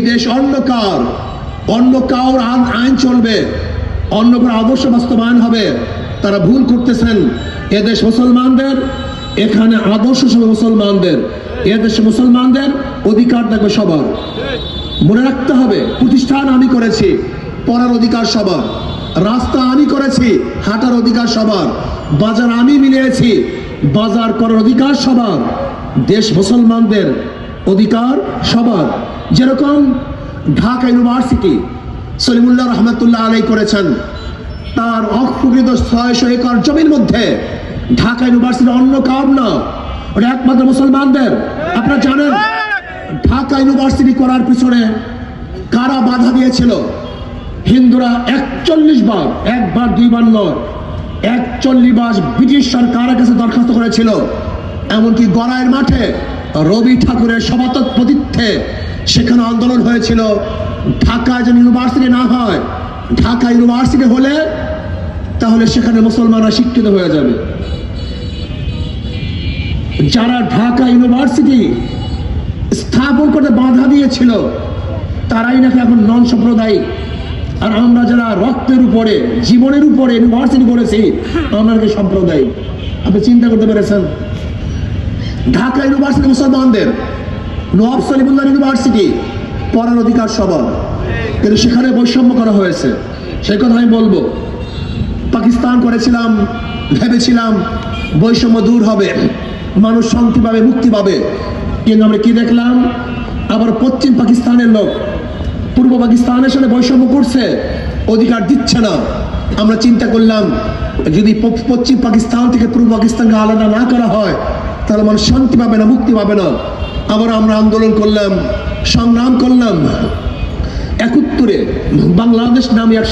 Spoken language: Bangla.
দেশ অন্য কার? অন্য কাউর আইন- আইন চলবে। অন্য কোনো আদর্শ বাস্তবায়ন হবে। তারা ভুল করতেছেন। এদেশ মুসলমানদের, এখানে আদর্শ সব মুসলমানদের। এদেশে মুসলমানদের অধিকার থাকবে সবার। মনে রাখতে হবে, প্রতিষ্ঠান আমি করেছি, পড়ার অধিকার সবার। রাস্তা আমি করেছি, হাঁটার অধিকার সবার। বাজার আমি মিলিয়েছি, বাজার করার অধিকার সবার। দেশ মুসলমানদের অধিকার সবার। যেরকম ঢাকা ইউনিভার্সিটি সলিমুল্লাহ রহমতুল্লাহ আলাই করেছেন, তার অপ্রকৃত ছয়শো একর জমির মধ্যে ঢাকা ইউনিভার্সিটি অন্য কার না, ওটা একমাত্র মুসলমানদের। আপনারা জানেন, ঢাকা ইউনিভার্সিটি করার পিছনে কারা বাধা দিয়েছিল? হিন্দুরা একচল্লিশ বার, একবার, দুইবার নয়, একচল্লিশ বার ব্রিটিশ সরকারের কাছে দরখাস্ত করেছিল। এমনকি গড়াইয়ের মাঠে রবি ঠাকুরের সভাতৎপতিত্বে সেখানে আন্দোলন হয়েছিল। ঢাকা যেন ইউনিভার্সিটি না হয়, ঢাকা ইউনিভার্সিটি হলে তাহলে সেখানে মুসলমানরা শিক্ষিত হয়ে যাবে। যারা ঢাকা ইউনিভার্সিটি স্থাপন করতে বাধা দিয়েছিল, তারাই নাকি এখন নন সাম্প্রদায়িক। আর আমরা যারা রক্তের উপরে, জীবনের উপরে ইউনিভার্সিটি করেছি, আমরা নাকি সাম্প্রদায়িক। আপনি চিন্তা করতে পেরেছেন? ঢাকা ইউনিভার্সিটি মুসলমানদের নবাব সলিমুল্লাহ ইউনিভার্সিটি পড়ার অধিকার সবার। কিন্তু সেখানে বৈষম্য করা হয়েছে। সেই কথা আমি বলব। পাকিস্তান করেছিলাম, ভেবেছিলাম বৈষম্য দূর হবে, মানুষ শান্তি পাবে, মুক্তি পাবে। কিন্তু আমরা কি দেখলাম? আবার পশ্চিম পাকিস্তানের লোক পূর্ব পাকিস্তানের সাথে বৈষম্য করছে, অধিকার দিচ্ছে না। আমরা চিন্তা করলাম, যদি পশ্চিম পাকিস্তান থেকে পূর্ব পাকিস্তানকে আলাদা না করা হয়, তাহলে মানুষ শান্তি পাবে না, মুক্তি পাবে না। আবার আমরা আন্দোলন করলাম সংগ্রাম করলাম। একত্তরে বাংলাদেশ নামে এক